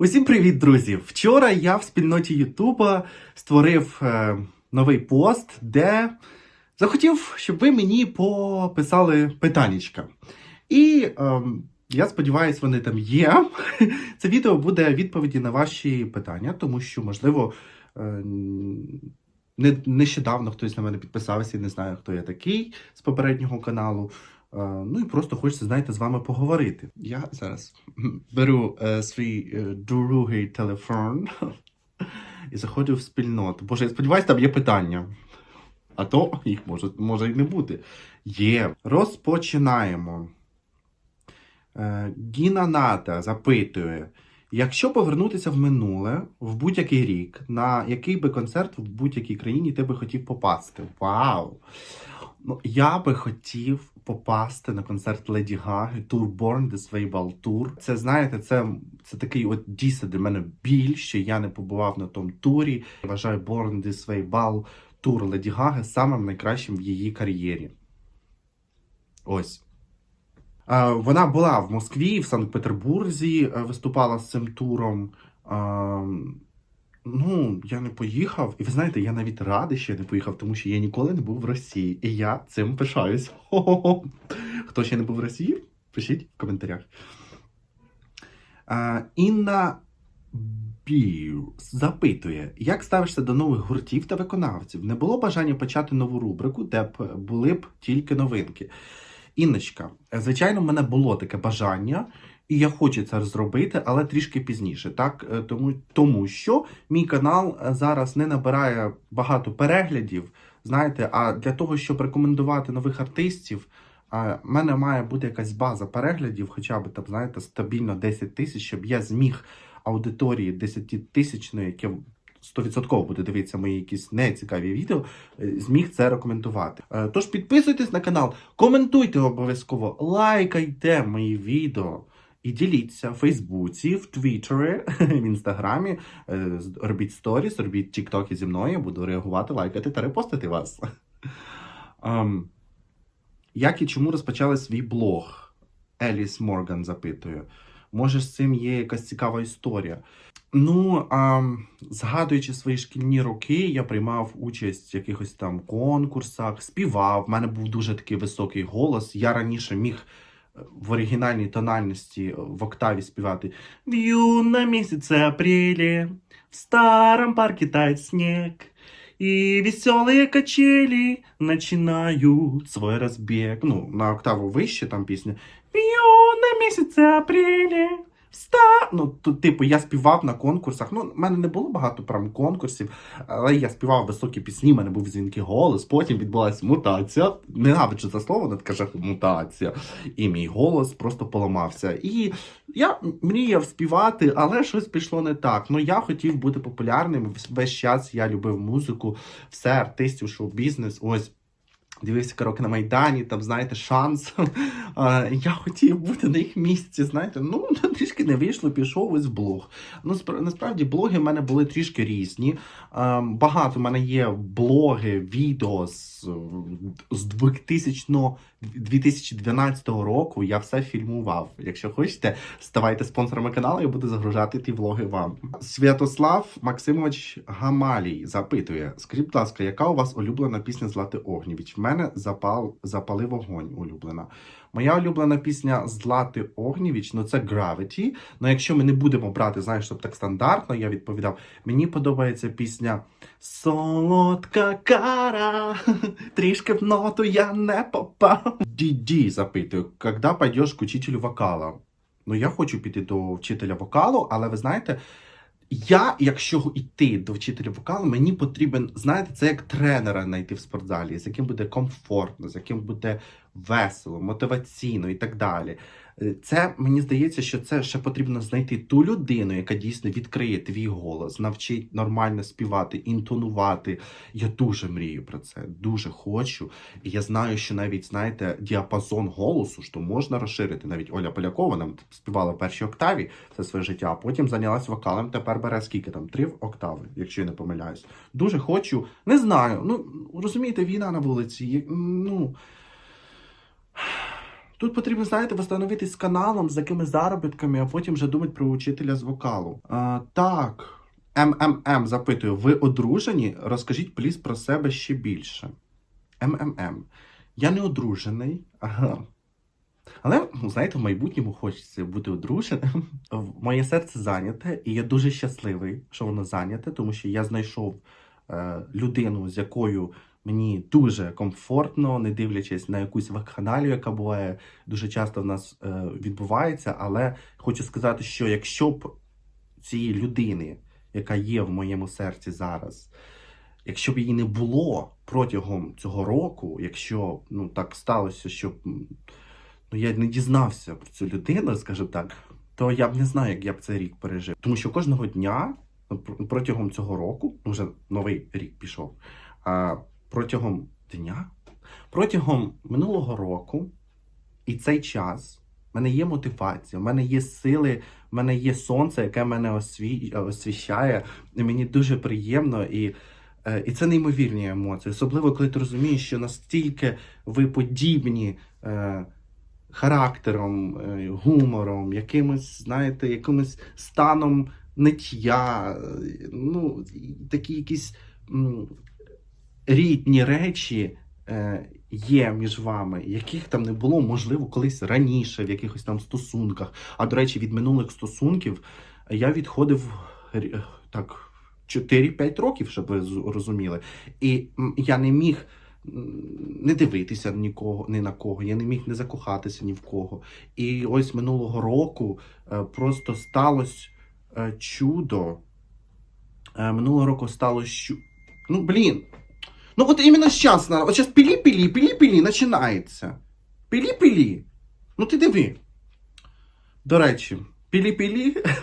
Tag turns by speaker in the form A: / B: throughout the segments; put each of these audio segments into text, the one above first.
A: Усім привіт, друзі! Вчора я в спільноті Ютуба створив е, новий пост, де захотів, щоб ви мені пописали питаннячка. І е, я сподіваюся, вони там є. Це відео буде відповіді на ваші питання, тому що, можливо, е, не, нещодавно хтось на мене підписався і не знає, хто я такий з попереднього каналу. Е, Ну і просто хочеться, знаєте, з вами поговорити. Я зараз беру е, свій е, другий телефон і заходжу в спільноту. Боже, я сподіваюся, там є питання. А то їх може, може і не бути. Є. Розпочинаємо. Е, Гіна Ната запитує: якщо повернутися в минуле в будь-який рік, на який би концерт в будь-якій країні ти би хотів попасти? Вау! Ну, я би хотів попасти на концерт Леді Гаги, Tour Born This Way Ball Tour. Це знаєте, це, це такий от дійсно для мене біль, що я не побував на тому турі. Вважаю Born This Way Ball Tour Леді Гаги самим найкращим в її кар'єрі. Ось. Вона була в Москві, в Санкт-Петербурзі, е, виступала з цим туром. Ну, я не поїхав, і ви знаєте, я навіть радий, що я не поїхав, тому що я ніколи не був в Росії, і я цим пишаюсь. Хо-хо-хо. Хто ще не був в Росії? Пишіть в коментарях. Інна Бію запитує, як ставишся до нових гуртів та виконавців? Не було бажання почати нову рубрику, де б були б тільки новинки. Інночка, звичайно, в мене було таке бажання, і я хочу це зробити, але трішки пізніше. Так? Е, Тому, тому що мій канал е, зараз не набирає багато переглядів. Знаєте, а для того, щоб рекомендувати нових артистів, в мене має бути якась база переглядів, хоча б там, знаєте, стабільно 10 тисяч, щоб я зміг аудиторії 10 тисячної, яке 100% буде дивитися мої якісь нецікаві відео, е, зміг це рекомендувати. Е, Тож підписуйтесь на канал, коментуйте обов'язково, лайкайте мої відео. І діліться в Фейсбуці, в Твіттері, в Інстаграмі. Е, Робіть сторіс, робіть тіктоки зі мною, я буду реагувати, лайкати та репостити вас. Ем, Як і чому розпочали свій блог? Еліс Морган запитує. Може, з цим є якась цікава історія? Ну, а, згадуючи свої шкільні роки, я приймав участь в якихось там конкурсах, співав. В мене був дуже такий високий голос. Я раніше міг в оригінальній тональності е, в октаві співати В юном месяце апреле в старом парке тает снег, и веселые качели начинают свой разбег. Ну, на октаву вище там пісня. В юном місяці апреле Ста... Ну, то, типу, я співав на конкурсах. Ну, в мене не було багато прям конкурсів, але я співав високі пісні, в мене був дзвінкий голос. Потім відбулася мутація. Ненавиджу це слово, не каже мутація. І мій голос просто поламався. І я мріяв співати, але щось пішло не так. Ну, я хотів бути популярним. Весь час я любив музику, все, артистів, шоу-бізнес. Ось. Дивився кроки на Майдані, там, знаєте, шанс. Я хотів бути на їх місці, знаєте, ну трішки не вийшло, пішов ось блог. Ну, насправді блоги в мене були трішки різні. Багато в мене є блоги, відео з, з 2000, 2012 року. Я все фільмував. Якщо хочете, ставайте спонсорами каналу, я буду загружати ті влоги вам. Святослав Максимович Гамалій запитує: скажіть, будь ласка, яка у вас улюблена пісня Злати Огнівіч? В мене запал запали вогонь улюблена. Моя улюблена пісня Злати Огнєвіч, ну це Gravity. Ну якщо ми не будемо брати, знаєш, щоб так стандартно, я відповідав. Мені подобається пісня Солодка кара. Трішки в ноту я не попав. Діді запитує, коли пойдеш к учителю вокала? Ну, я хочу піти до вчителя вокалу, але ви знаєте, я, якщо йти до вчителя вокалу, мені потрібен, знаєте, це як тренера знайти в спортзалі, з яким буде комфортно, з яким буде весело, мотиваційно і так далі. Е, Це мені здається, що це ще потрібно знайти ту людину, яка дійсно відкриє твій голос, навчить нормально співати, інтонувати. Я дуже мрію про це, дуже хочу. І я знаю, що навіть знаєте, діапазон голосу що можна розширити. Навіть Оля Полякова нам співала в першій октаві все своє життя, а потім зайнялась вокалом. Тепер бере скільки там три октави, якщо я не помиляюсь. Дуже хочу. Не знаю. Ну розумієте, війна на вулиці. Ну Тут потрібно, знаєте, встановитись з каналом, з якими заробітками, а потім вже думати про учителя з вокалу. А, так, МММ запитую, ви одружені? Розкажіть, пліс, про себе ще більше. МММ. Я не одружений. Ага. Але, ну, знаєте, в майбутньому хочеться бути одруженим. Моє серце зайняте, і я дуже щасливий, що воно зайняте, тому що я знайшов е, людину, з якою мені дуже комфортно, не дивлячись на якусь вакханалію, яка буває дуже часто в нас е, відбувається. Але хочу сказати, що якщо б цієї людини, яка є в моєму серці зараз, якщо б її не було протягом цього року, якщо ну так сталося, що ну, я не дізнався про цю людину, скажімо так, то я б не знаю, як я б цей рік пережив. Тому що кожного дня ну, протягом цього року, ну, вже новий рік пішов, протягом дня, протягом минулого року. І цей час в мене є мотивація, в мене є сили, в мене є сонце, яке мене осві... освіщає, і мені дуже приємно. І. Е, І це неймовірні емоції, особливо коли ти розумієш, що настільки ви подібні е, характером, е, гумором, якимось, знаєте, якимось станом ниття, е, ну, такі якісь рідні речі е, є між вами, яких там не було, можливо, колись раніше в якихось там стосунках. А до речі, від минулих стосунків я відходив так 4-5 років, щоб ви розуміли. І я не міг не дивитися нікого, ні на кого, я не міг не закохатися ні в кого. І ось минулого року е, просто сталося е, чудо. Е, Минулого року сталося. Ну, блін. Ну, от іменно зараз, от зараз пілі-пілі, пілі-пілі починається. Пілі-пілі. Ну, ти диви. До речі, пілі-пілі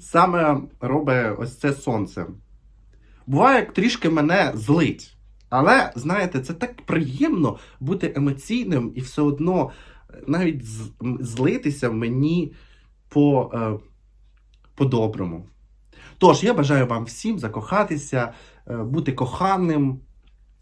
A: саме робить ось це сонце. Буває, як трішки мене злить. Але, знаєте, це так приємно бути емоційним і все одно е, навіть злитися мені по, е, по-доброму. Тож, я бажаю вам всім закохатися, е, бути коханим,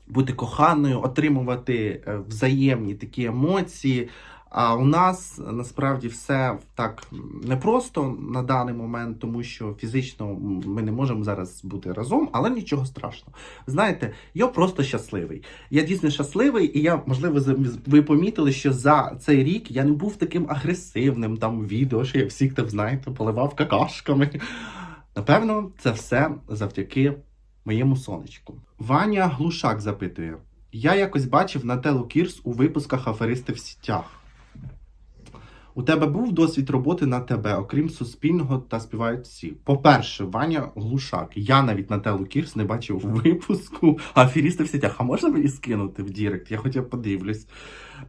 A: бути коханою, отримувати е, взаємні такі емоції. А у нас насправді все так непросто на даний момент, тому що фізично ми не можемо зараз бути разом, але нічого страшного. Знаєте, я просто щасливий. Я дійсно щасливий, і я, можливо, ви помітили, що за цей рік я не був таким агресивним там відео, що я всіх там, знаєте, поливав какашками. Напевно, це все завдяки моєму сонечку. Ваня Глушак запитує: Я якось бачив Нателу Кірс у випусках аферисти в сітях. У тебе був досвід роботи на тебе, окрім суспільного та співають всі. По-перше, Ваня Глушак. Я навіть Нателу Кірс не бачив випуску аферісти в сітях. А можна мені скинути в Дірект? Я хоча б подивлюсь.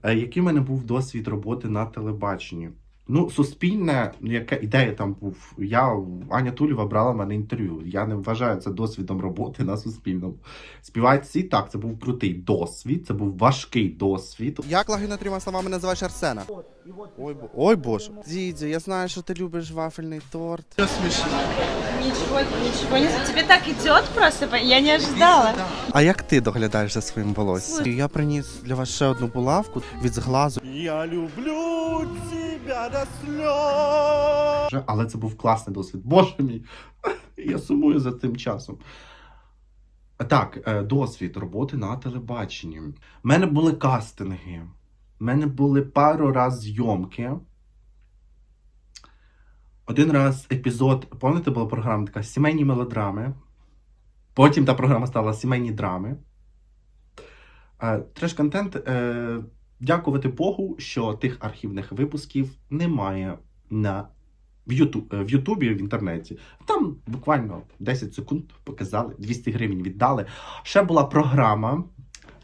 A: Е, Який в мене був досвід роботи на телебаченні? Ну, суспільне, яка ідея там був. Я Аня Тулєва брала в мене інтерв'ю. Я не вважаю це досвідом роботи на суспільному. Співають всі так. Це був крутий досвід, це був важкий досвід.
B: Як лагідно трьома словами називаєш Арсена? Ой, бо- ой боже. Дідзю, я знаю, що ти любиш вафельний торт.
C: Ничего, ничего не... Тебе так идет просто, по- я не ожидала.
B: А як ти доглядаєш за своїм волоссям? Я приніс для вас ще одну булавку від зглазу. Я люблю тебе до сльоз.
A: Але це був класний досвід. Боже мій, я сумую за тим часом. Так, е, досвід роботи на телебаченні. У мене були кастинги. У мене були пару раз зйомки. Один раз епізод, пам'ятаєте, була програма така сімейні мелодрами. Потім та програма стала сімейні драми. Е, Треш-контент. Е, дякувати Богу, що тих архівних випусків немає на в в Ютубі в інтернеті. Там буквально 10 секунд показали, 200 гривень віддали. Ще була програма.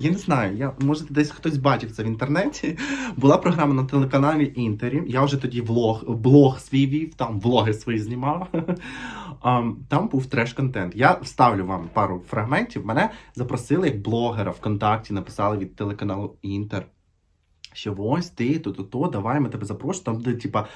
A: Я не знаю, я може десь хтось бачив це в інтернеті. Була програма на телеканалі Інтері. Я вже тоді влог, блог свій вів, там влоги свої знімав. Там був треш-контент. Я вставлю вам пару фрагментів. Мене запросили як блогера ВКонтакті, написали від телеканалу Інтер. Що ось ти, то, то, то, давай ми тебе запрошуємо. Там, де, типа,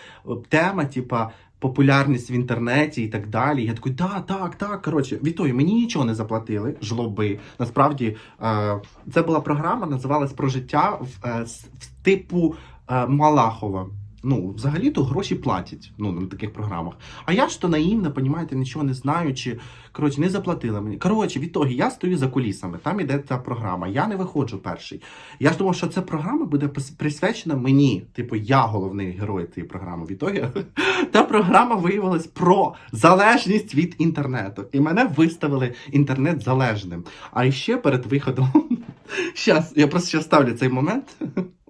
A: тема, типа, популярність в інтернеті і так далі. Я такий, да, так, так. Коротше, Вітою, мені нічого не заплатили, жлоби. Насправді, е, це була програма, називалась про життя в, е, в типу е, Малахова. Ну, взагалі-то гроші платять ну, на таких програмах. А я ж то наївна, понімаєте, нічого не знаючи. Коротше, не заплатила мені. Коротше, відтоді я стою за кулісами, там іде ця програма. Я не виходжу перший. Я ж думав, що ця програма буде присвячена мені. Типу, я головний герой цієї програми. Відтоді та програма виявилась про залежність від інтернету. І мене виставили інтернет залежним. А ще перед виходом. Щас, я просто ще ставлю цей момент.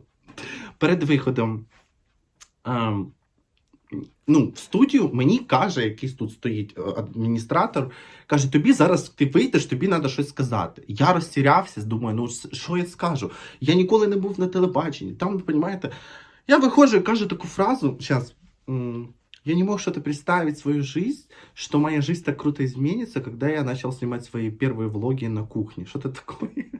A: Перед виходом. Ем, ну, в студію мені каже, якийсь тут стоїть е, адміністратор, каже: тобі зараз ти вийдеш, тобі треба щось сказати. Я розтірявся, думаю, ну що я скажу? Я ніколи не був на телебаченні. Там, розумієте, я виходжу і кажу таку фразу. Сейчас. Я не мог что-то представить свою жизнь, что моя жизнь так круто изменится, когда я начал снимать свои первые влоги на кухне. Что-то такое.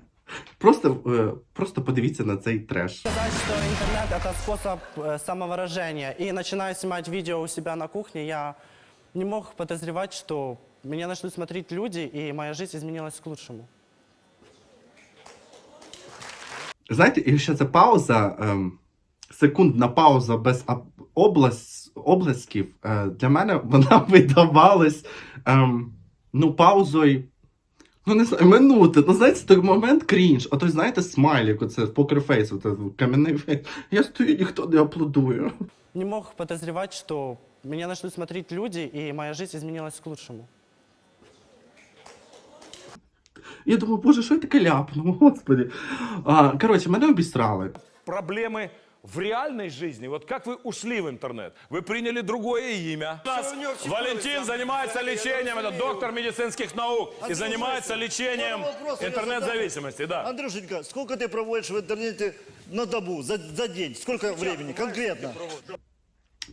A: Просто, е, просто подивіться на цей треш.
B: Сказать, что интернет это способ э, самовыражения. И начиная снимать видео у себя на кухне, я не мог подозревать, что меня начнут смотреть люди, и моя жизнь изменилась к лучшему.
A: Знаєте, і ще ця пауза, ем, секундна пауза без ап- облас, облесків, е, для мене вона видавалась ем, ну, паузою. Ну, не знаю, минути. Ну, знаєте, той момент крінж. А той, знаєте, смайлік, оце покерфейс, оце кам'яний фейс. Я стою, ніхто не аплодує.
B: Не мог подозревать, что меня начнут смотреть люди, и моя жизнь изменилась к лучшему.
A: Я думаю, боже, що я таке ляпнув, господи. А, коротше, мене обістрали.
D: проблемы в реальной жизни. Вот как вы ушли в интернет? Вы приняли другое имя. У нас Валентин занимается лечением, это доктор медицинских наук и занимается лечением
E: вопроса я
D: интернет-зависимости. Да.
E: Андрюшенька, сколько ты проводишь в интернете на добу, за, за день? Сколько времени конкретно?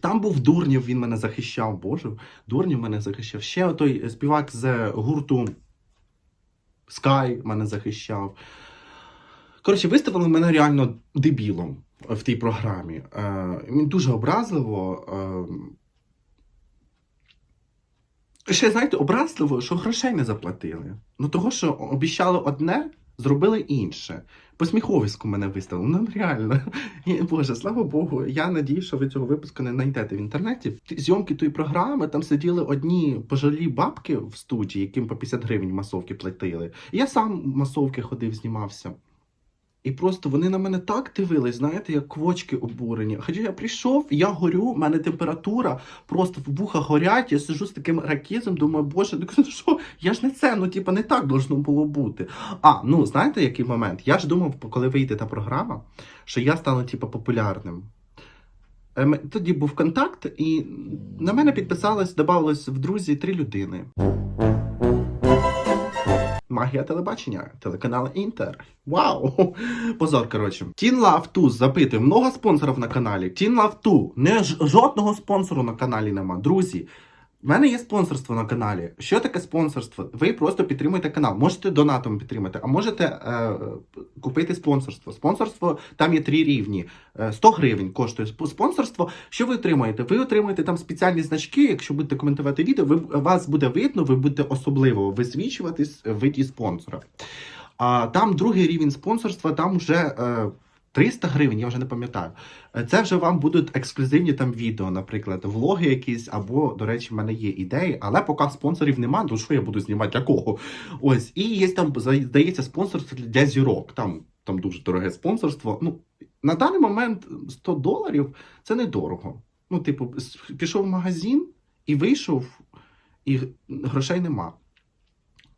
A: Там був Дурнів, він мене захищав. Боже, Дурнів мене захищав. Ще той співак з гурту Sky мене захищав. Коротше, виставили мене реально дебілом в тій програмі. Е, мені дуже образливо. Е, ще, знаєте, образливо, що грошей не заплатили. Ну, того, що обіцяли одне, зробили інше. Посміховиську мене виставили. Ну, реально. І, Боже, слава Богу, я надію, що ви цього випуску не знайдете в інтернеті. Ті Зйомки тої програми там сиділи одні пожилі бабки в студії, яким по 50 гривень масовки платили. Я сам масовки ходив, знімався. І просто вони на мене так дивились, знаєте, як квочки обурені. Хоча я прийшов, я горю, в мене температура, просто в вуха горять, я сижу з таким ракізом, думаю, боже, ну що, я ж не це, ну типа не так должно було бути. А, ну знаєте, який момент? Я ж думав, коли вийде та програма, що я стану типа популярним. Ем, Тоді був контакт, і на мене підписалось, додавалось в друзі три людини. Магія телебачення, телеканал Інтер. Вау! Позор, коротше. Тін 2 запитує, много спонсорів на каналі. Тін Лавту. 2, не жодного спонсору на каналі нема. Друзі, в мене є спонсорство на каналі. Що таке спонсорство? Ви просто підтримуєте канал. Можете донатом підтримати, а можете е, купити спонсорство. Спонсорство там є три рівні. Е, 100 гривень коштує сп- спонсорство. Що ви отримаєте? Ви отримаєте там спеціальні значки. Якщо будете коментувати відео, ви, вас буде видно, ви будете особливо висвічуватись в виді спонсора. А там другий рівень спонсорства, там вже е, 300 гривень, я вже не пам'ятаю. Е, Це вже вам будуть ексклюзивні там відео, наприклад, влоги якісь, або, до речі, в мене є ідеї, але поки спонсорів нема, то що я буду знімати для кого? Ось, і є там, здається, спонсорство для зірок. Там, там дуже дороге спонсорство. Ну, на даний момент 100 доларів це недорого. Ну, типу, пішов в магазин і вийшов, і грошей нема.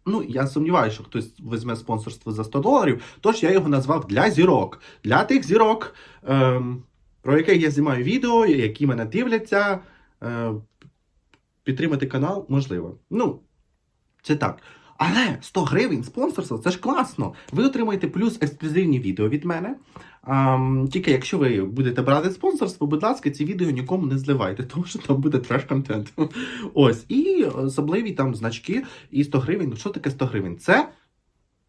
A: Ну, я сумніваюся, що хтось візьме спонсорство за 100 доларів, тож я його назвав для зірок. Для тих зірок, ем, про яких я знімаю відео, які мене дивляться. Е, підтримати канал можливо. Ну, це так. Але 100 гривень спонсорство це ж класно. Ви отримаєте плюс ексклюзивні відео від мене. Тільки якщо ви будете брати спонсорство, будь ласка, ці відео нікому не зливайте, тому що там буде треш-контент. Ось. І особливі там значки і 100 гривень. Ну, що таке 100 гривень? Це,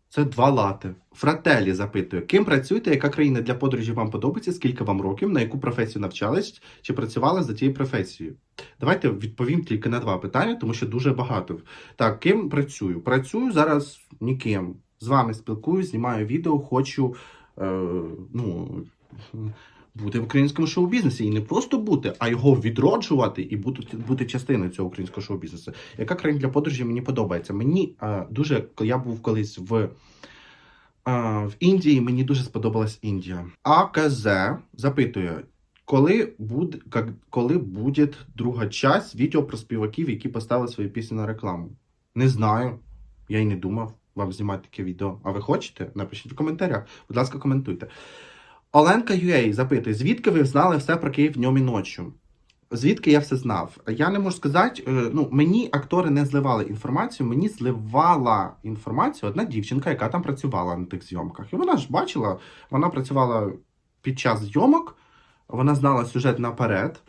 A: Це два лати. Фрателі запитує, ким працюєте, яка країна для подорожі вам подобається, скільки вам років, на яку професію навчались, чи працювали за тією професією? Давайте відповім тільки на два питання, тому що дуже багато. Так, ким працюю? Працюю зараз ніким. З вами спілкуюсь, знімаю відео, хочу е, ну, бути в українському шоу-бізнесі. І не просто бути, а його відроджувати і бути, бути частиною цього українського шоу-бізнесу. Яка країна для подорожі мені подобається? Мені е, дуже я був колись в, е, в Індії, мені дуже сподобалась Індія. АКЗ запитує. Коли буде, коли буде друга часть відео про співаків, які поставили свої пісні на рекламу? Не знаю. Я й не думав вам знімати таке відео. А ви хочете? Напишіть в коментарях. Будь ласка, коментуйте. Оленка Юей запитує, звідки ви знали все про Київ днем і ночі? Звідки я все знав? Я не можу сказати, е, ну мені актори не зливали інформацію, мені зливала інформацію одна дівчинка, яка там працювала на тих зйомках. І вона ж бачила, вона працювала під час зйомок, вона знала сюжет наперед.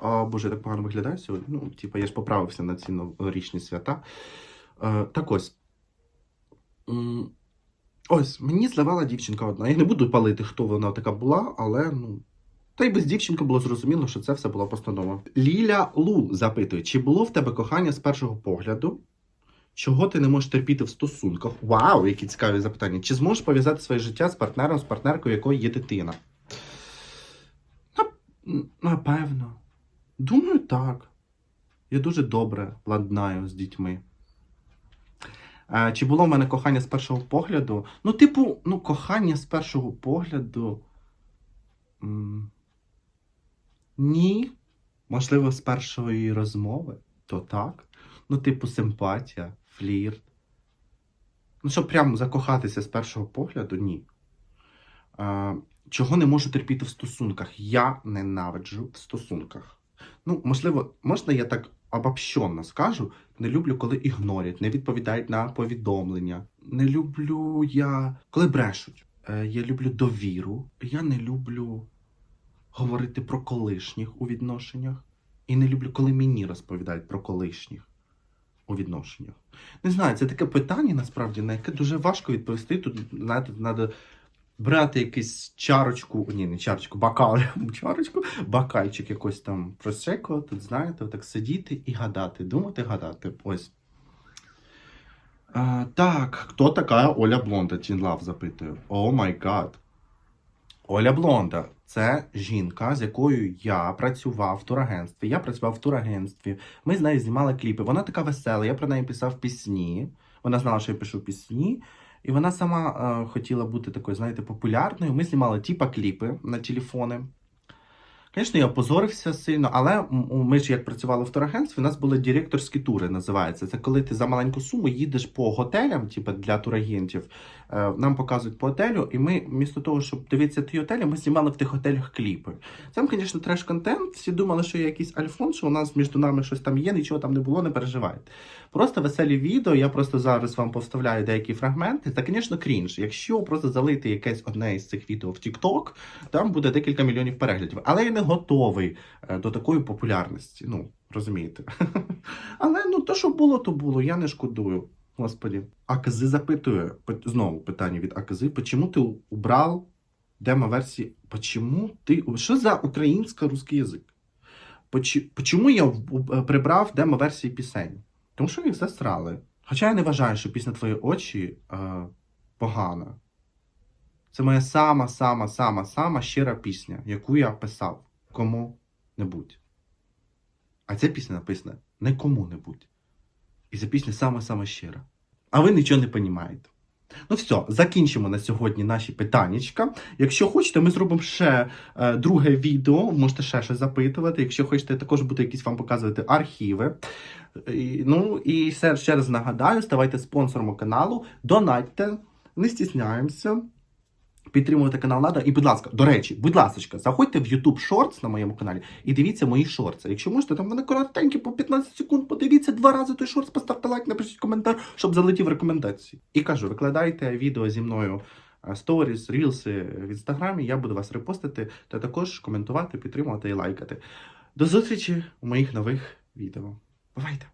A: О, Боже, так погано виглядаю сьогодні. Ну, типу, я ж поправився на ці новорічні свята. Е, так ось. Ось, мені зливала дівчинка одна. Я не буду палити, хто вона така була, але ну. Та й без дівчинки було зрозуміло, що це все була постанова. Ліля Лу запитує, чи було в тебе кохання з першого погляду? Чого ти не можеш терпіти в стосунках? Вау, які цікаві запитання. Чи зможеш пов'язати своє життя з партнером, з партнеркою, якої є дитина? Напевно. Думаю, так. Я дуже добре ладнаю з дітьми. Е, Чи було в мене кохання з першого погляду? Ну, типу, ну, кохання з першого погляду. Ні. Можливо, з першої розмови, то так. Ну, типу, симпатія, флірт. Ну, щоб прямо закохатися з першого погляду, ні. Е, Чого не можу терпіти в стосунках? Я ненавиджу в стосунках. Ну, можливо, можна я так обобщенно скажу, не люблю, коли ігнорять, не відповідають на повідомлення. Не люблю я, коли брешуть. Е, Я люблю довіру. Я не люблю говорити про колишніх у відношеннях. І не люблю, коли мені розповідають про колишніх у відношеннях. Не знаю, це таке питання насправді, на яке дуже важко відповісти. Тут, знаєте, треба брати якусь чарочку, ні, не чарочку, бокал, чарочку, бакальчик якось там просеко, тут, знаєте, так сидіти і гадати, думати, гадати. Ось. А, так, хто така Оля Блонда? Тінлав запитує. О май гад. Оля Блонда це жінка, з якою я працював в турагентстві. Я працював в турагентстві. Ми з нею знімали кліпи. Вона така весела, я про неї писав пісні. Вона знала, що я пишу пісні. І вона сама е, хотіла бути такою, знаєте, популярною. Ми знімали типа кліпи на телефони. Звісно, я опозорився сильно, але ми ж як працювали в турагентстві, у нас були директорські тури, називається. Це коли ти за маленьку суму їдеш по готелям, типу для турагентів. Е, Нам показують по готелю, і ми, вмісто того, щоб дивитися ті готелі, ми знімали в тих готелях кліпи. Там, звісно, треш-контент. Всі думали, що є якийсь альфон, що у нас між нами щось там є, нічого там не було, не переживайте. Просто веселі відео. Я просто зараз вам повставляю деякі фрагменти. Це, звісно, крінж. Якщо просто залити якесь одне із цих відео в TikTok, там буде декілька мільйонів переглядів. Але я не готовий е, до такої популярності. Ну, розумієте. Але ну то, що було, то було. Я не шкодую. Господі. Акази запитує знову питання від Акази. Почему ти убрав демо-версії? Почему ти. Що за українсько-русський язик? Поч- Почому я в- прибрав демо-версії пісень? Тому що їх засрали. Хоча я не вважаю, що пісня твої очі е, погана. Це моя сама, сама, сама, сама щира пісня, яку я писав кому-небудь. А ця пісня написана не кому-небудь. І ця пісня сама-сама щира. А ви нічого не розумієте. Ну все, закінчимо на сьогодні наші питаннячка. Якщо хочете, ми зробимо ще е, друге відео. Можете ще щось запитувати. Якщо хочете, також буду якісь вам показувати архіви. І, ну і ще раз нагадаю, ставайте спонсором каналу, донатьте, не стісняємося. Підтримувати канал надо. І, будь ласка, до речі, будь ласка, заходьте в YouTube Shorts на моєму каналі і дивіться мої шорти. Якщо можете, там вони коротенькі, по 15 секунд, подивіться два рази той шорт, поставте лайк, напишіть коментар, щоб залетів рекомендації. І кажу, викладайте відео зі мною е, сторіс, рілси в інстаграмі. Я буду вас репостити та також коментувати, підтримувати і лайкати. До зустрічі у моїх нових відео. Бувайте!